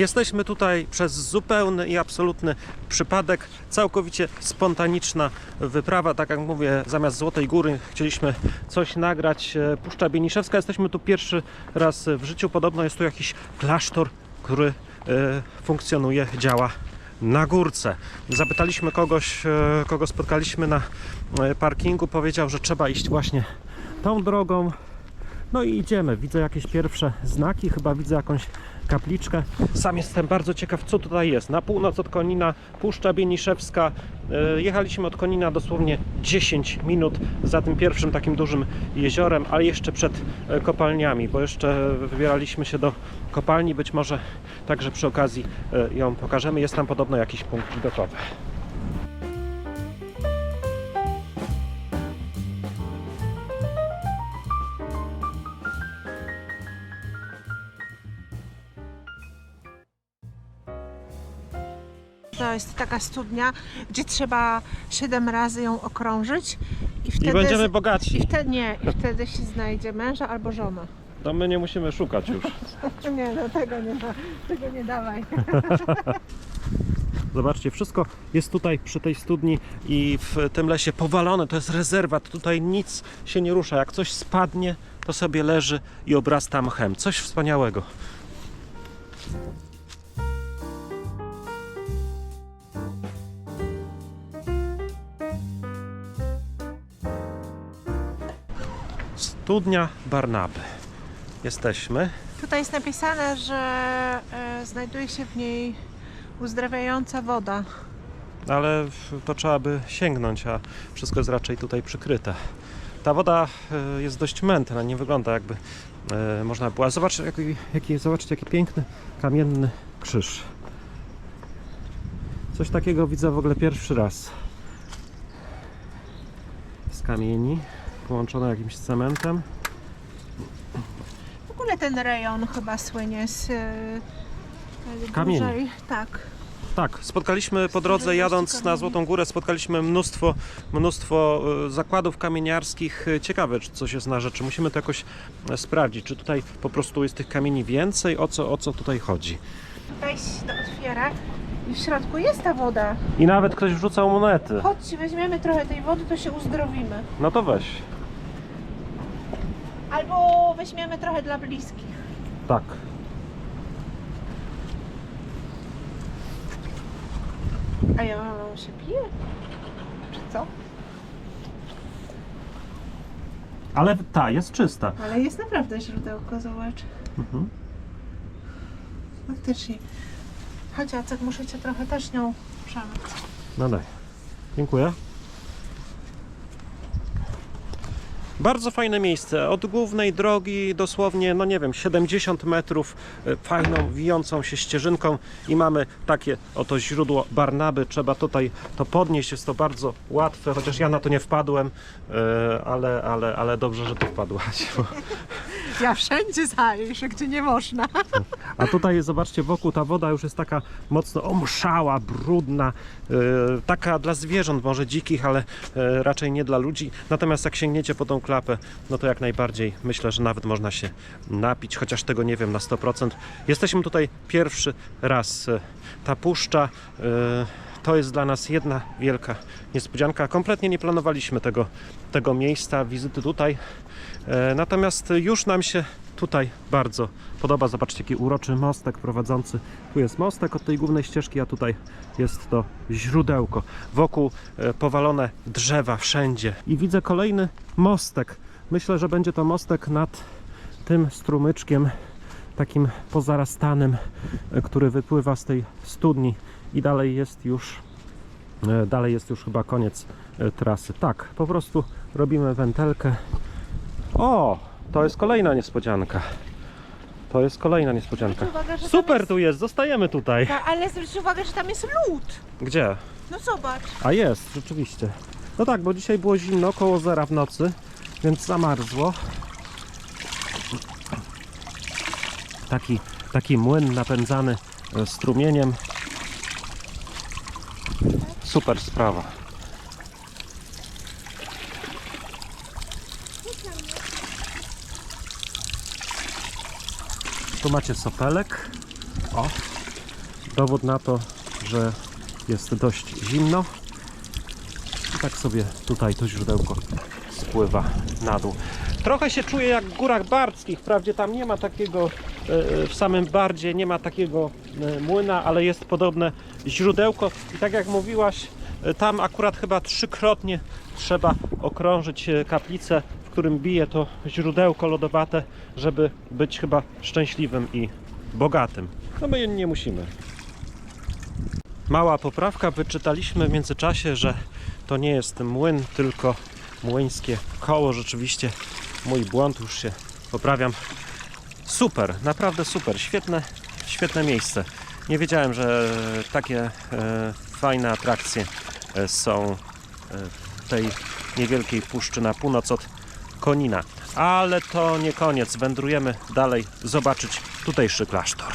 Jesteśmy tutaj przez zupełny i absolutny przypadek, całkowicie spontaniczna wyprawa. Tak jak mówię, zamiast Złotej Góry chcieliśmy coś nagrać. E, Puszcza Bieniszewska. Jesteśmy tu pierwszy raz w życiu. Podobno jest tu jakiś klasztor, który e, funkcjonuje, działa na górce. Zapytaliśmy kogoś, e, kogo spotkaliśmy na parkingu. Powiedział, że trzeba iść właśnie tą drogą. No i idziemy. Widzę jakieś pierwsze znaki, chyba widzę jakąś kapliczkę. Sam jestem bardzo ciekaw, co tutaj jest. Na północ od Konina, Puszcza Bieniszewska. E, Jechaliśmy od Konina dosłownie 10 minut za tym pierwszym takim dużym jeziorem, ale jeszcze przed e, kopalniami, bo jeszcze wybieraliśmy się do kopalni. Być może także przy okazji e, ją pokażemy. Jest tam podobno jakiś punkt widokowy. To jest taka studnia, gdzie trzeba 7 razy ją okrążyć i wtedy, I będziemy i bogaci. wtedy nie, i wtedy się znajdzie męża albo żona. To my nie musimy szukać już. Nie, no tego nie, da, tego nie dawaj. Zobaczcie, wszystko jest tutaj przy tej studni i w tym lesie powalone. To jest rezerwat. Tutaj nic się nie rusza. Jak coś spadnie, to sobie leży i obrasta mchem. Coś wspaniałego. Studnia Barnaby. Jesteśmy. Tutaj jest napisane, że e, znajduje się w niej uzdrawiająca woda. ale to trzeba by sięgnąć, a wszystko jest raczej tutaj przykryte. Ta woda e, jest dość mętna, nie wygląda jakby e, można było. A zobaczcie jaki, jaki, zobaczcie, jaki piękny kamienny krzyż. Coś takiego widzę w ogóle pierwszy raz. Z kamieni, połączone jakimś cementem. W ogóle ten rejon chyba słynie z e, Kamieni. dużej, tak. Tak, spotkaliśmy po drodze jadąc na. Złotą Górę, spotkaliśmy mnóstwo, mnóstwo e, zakładów kamieniarskich. E, Ciekawe, czy coś jest na rzeczy. Musimy to jakoś sprawdzić, czy tutaj po prostu jest tych kamieni więcej, o co, o co tutaj chodzi. Wejść do otwiera i w środku jest ta woda. I nawet ktoś wrzucał monety. Chodź, weźmiemy trochę tej wody, to się uzdrowimy. No to weź. Albo weźmiemy trochę dla bliskich. Tak. A ja się piję? Czy co? Ale ta jest czysta. Ale jest naprawdę źródełko, zobacz. Mhm. Faktycznie. Chodź Jacek, muszę cię trochę też nią przemyć. No daj. Dziękuję. Bardzo fajne miejsce. Od głównej drogi dosłownie, no nie wiem, 70 metrów e, fajną, wijącą się ścieżynką i mamy takie oto źródło Barnaby. Trzeba tutaj to podnieść, jest to bardzo łatwe, chociaż ja na to nie wpadłem, e, ale, ale, ale dobrze, że tu wpadłaś. Bo... Ja wszędzie zajrzę, gdzie nie można. A tutaj zobaczcie, wokół ta woda już jest taka mocno omszała, brudna, e, taka dla zwierząt, może dzikich, ale e, raczej nie dla ludzi. Natomiast jak sięgniecie po tą klapę, no to jak najbardziej myślę, że nawet można się napić, chociaż tego nie wiem na 100%. Jesteśmy tutaj pierwszy raz. E, Ta puszcza e, to jest dla nas jedna wielka niespodzianka. Kompletnie nie planowaliśmy tego, tego miejsca, wizyty tutaj. E, Natomiast już nam się tutaj bardzo podoba. Zobaczcie, jaki uroczy mostek prowadzący. Tu jest mostek od tej głównej ścieżki, a tutaj jest to źródełko. Wokół e, powalone drzewa wszędzie. I widzę kolejny mostek. Myślę, że będzie to mostek nad tym strumyczkiem, takim pozarastanym, e, który wypływa z tej studni. I dalej jest już, e, dalej jest już chyba koniec e, trasy. Tak, po prostu robimy wętelkę o, to jest kolejna niespodzianka. To jest kolejna niespodzianka. Zwróć uwagę, że tam Super jest- tu jest, zostajemy tutaj. Ta, ale zwróć uwagę, że tam jest lód. Gdzie? No zobacz. A jest, rzeczywiście. No tak, bo dzisiaj było zimno, około zera w nocy, więc zamarzło. Taki, taki młyn napędzany e, strumieniem. Super sprawa. Tu macie sopelek. O, dowód na to, że jest dość zimno. I tak sobie tutaj to źródełko spływa na dół. Trochę się czuję jak w górach bardzkich. Wprawdzie tam nie ma takiego, w samym bardzie nie ma takiego e, młyna, ale jest podobne źródełko. I tak jak mówiłaś, e, tam akurat chyba trzykrotnie trzeba okrążyć e, kaplicę, w którym bije to źródełko lodowate, żeby być chyba szczęśliwym i bogatym. No my nie musimy. Mała poprawka. Wyczytaliśmy w międzyczasie, że to nie jest młyn, tylko młyńskie koło. Rzeczywiście mój błąd, już się poprawiam. Super, naprawdę super. Świetne, świetne miejsce. Nie wiedziałem, że takie e, fajne atrakcje e, są e, w tej niewielkiej puszczy na północ od Konina. Ale to nie koniec. Wędrujemy dalej zobaczyć tutejszy klasztor.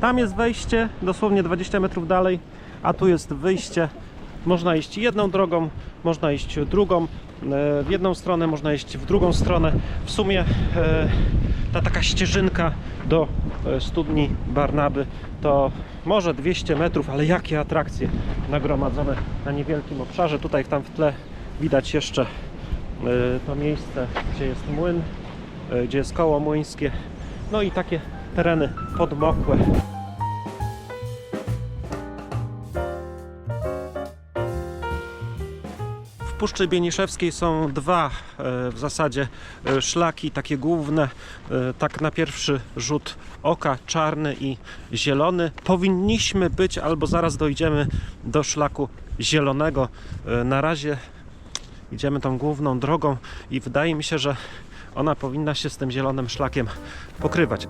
Tam jest wejście, dosłownie 20 metrów dalej, a tu jest wyjście. Można iść jedną drogą, można iść drugą. E, W jedną stronę, można iść w drugą stronę. W sumie e, ta taka ścieżynka do e, studni Barnaby to może 200 metrów, ale jakie atrakcje nagromadzone na niewielkim obszarze. Tutaj tam w tle widać jeszcze to miejsce, gdzie jest młyn, gdzie jest koło młyńskie. No i takie tereny podmokłe. Puszczy Bieniszewskiej są dwa e, w zasadzie e, szlaki, takie główne, e, tak na pierwszy rzut oka, czarny i zielony. Powinniśmy być, albo zaraz dojdziemy do szlaku zielonego. Na razie idziemy tą główną drogą i wydaje mi się, że ona powinna się z tym zielonym szlakiem pokrywać.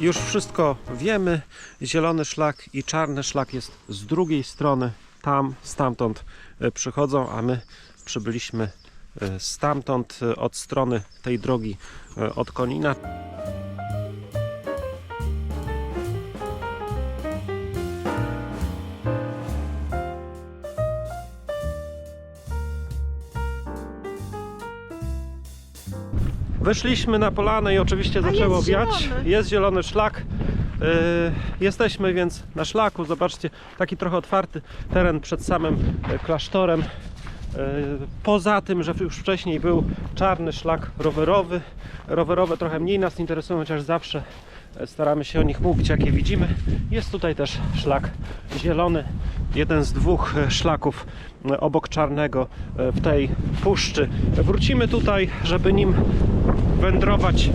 Już wszystko wiemy. Zielony szlak i czarny szlak jest z drugiej strony. Tam, stamtąd e, przychodzą, a my przybyliśmy e, stamtąd, e, od strony tej drogi od Konina. Wyszliśmy na polanę i oczywiście zaczęło jest wiać. zielony. Jest zielony szlak. Yy, jesteśmy więc na szlaku. Zobaczcie, taki trochę otwarty teren przed samym e, klasztorem. Yy, Poza tym, że już wcześniej był czarny szlak rowerowy. Rowerowe trochę mniej nas interesują, chociaż zawsze staramy się o nich mówić, jakie widzimy. Jest tutaj też szlak zielony, jeden z dwóch e, szlaków e, obok czarnego e, w tej puszczy. Wrócimy tutaj, żeby nim wędrować.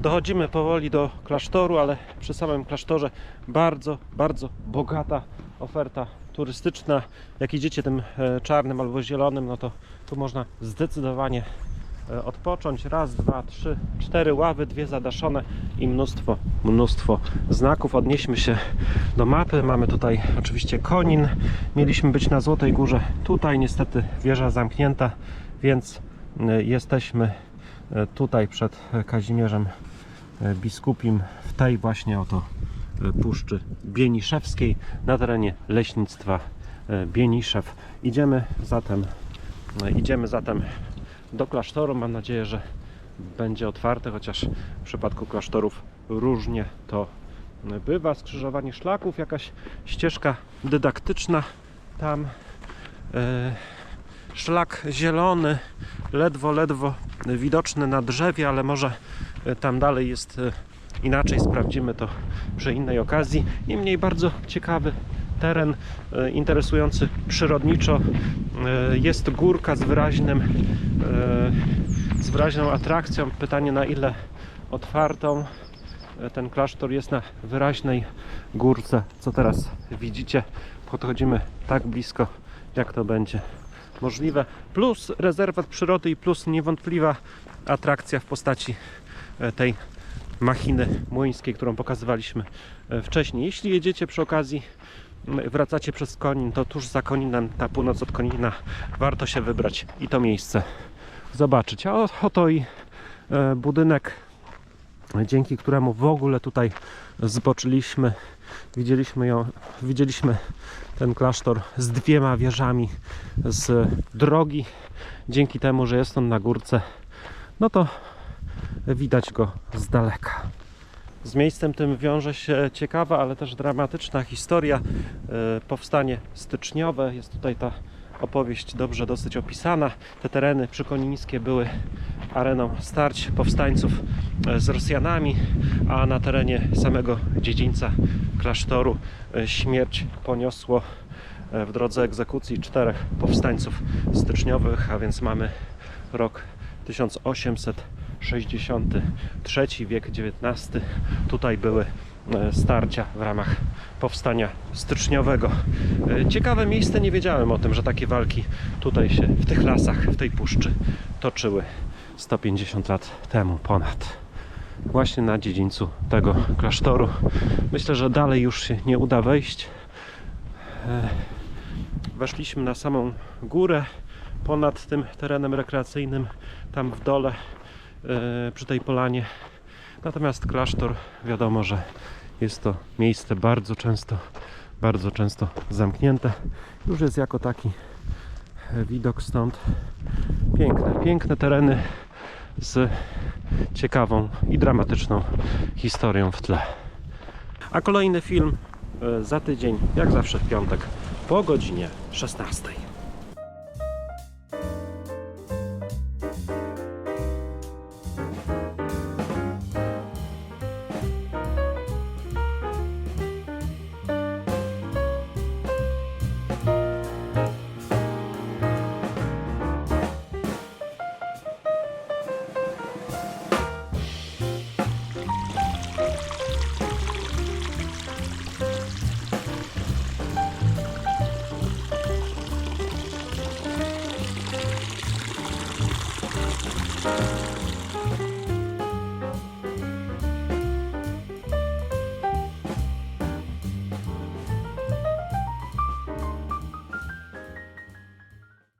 Dochodzimy powoli do klasztoru, ale przy samym klasztorze bardzo, bardzo bogata oferta turystyczna. Jak idziecie tym czarnym albo zielonym, no to tu można zdecydowanie odpocząć. Raz, dwa, trzy, cztery ławy, dwie zadaszone i mnóstwo, mnóstwo znaków. Odnieśmy się do mapy. Mamy tutaj oczywiście Konin. Mieliśmy być na Złotej Górze. Tutaj niestety wieża zamknięta, więc e, jesteśmy e, tutaj przed Kazimierzem e, Biskupim w tej właśnie oto e, Puszczy Bieniszewskiej na terenie leśnictwa e, Bieniszew. Idziemy zatem, e, idziemy zatem do klasztoru. Mam nadzieję, że będzie otwarte, chociaż w przypadku klasztorów różnie to bywa. Skrzyżowanie szlaków, jakaś ścieżka dydaktyczna tam. E, szlak zielony, ledwo, ledwo widoczny na drzewie, ale może tam dalej jest e, inaczej. Sprawdzimy to przy innej okazji. Niemniej bardzo ciekawy teren, e, interesujący przyrodniczo. E, Jest górka z wyraźnym, e, z wyraźną atrakcją. Pytanie na ile otwartą. ten klasztor jest na wyraźnej górce, co teraz widzicie. Podchodzimy tak blisko, jak to będzie możliwe. Plus rezerwat przyrody i plus niewątpliwa atrakcja w postaci tej machiny młyńskiej, którą pokazywaliśmy wcześniej. Jeśli jedziecie przy okazji, wracacie przez Konin, to tuż za Koninem, na północ od Konina, warto się wybrać i to miejsce zobaczyć. A oto i e, budynek, dzięki któremu w ogóle tutaj zboczyliśmy. Widzieliśmy ją, widzieliśmy ten klasztor z dwiema wieżami z drogi. Dzięki temu, że jest on na górce, no to widać go z daleka. Z miejscem tym wiąże się ciekawa, ale też dramatyczna historia. E, Powstanie styczniowe. Jest tutaj ta opowieść dobrze dosyć opisana. Te tereny przykonińskie były areną starć powstańców e, z Rosjanami, a na terenie samego dziedzińca klasztoru e, śmierć poniosło w drodze egzekucji czterech powstańców styczniowych, a więc mamy rok 1863, wiek XIX. Tutaj były e, starcia w ramach powstania styczniowego. E, Ciekawe miejsce, nie wiedziałem o tym, że takie walki tutaj się w tych lasach, w tej puszczy toczyły 150 lat temu ponad. Właśnie na dziedzińcu tego klasztoru. Myślę, że dalej już się nie uda wejść. E, Weszliśmy na samą górę ponad tym terenem rekreacyjnym, tam w dole przy tej polanie. Natomiast klasztor, wiadomo, że jest to miejsce bardzo często, bardzo często zamknięte. Już jest jako taki e, widok stąd. Piękne, piękne tereny z ciekawą i dramatyczną historią w tle. A kolejny film e, za tydzień, jak zawsze w piątek, po godzinie 16.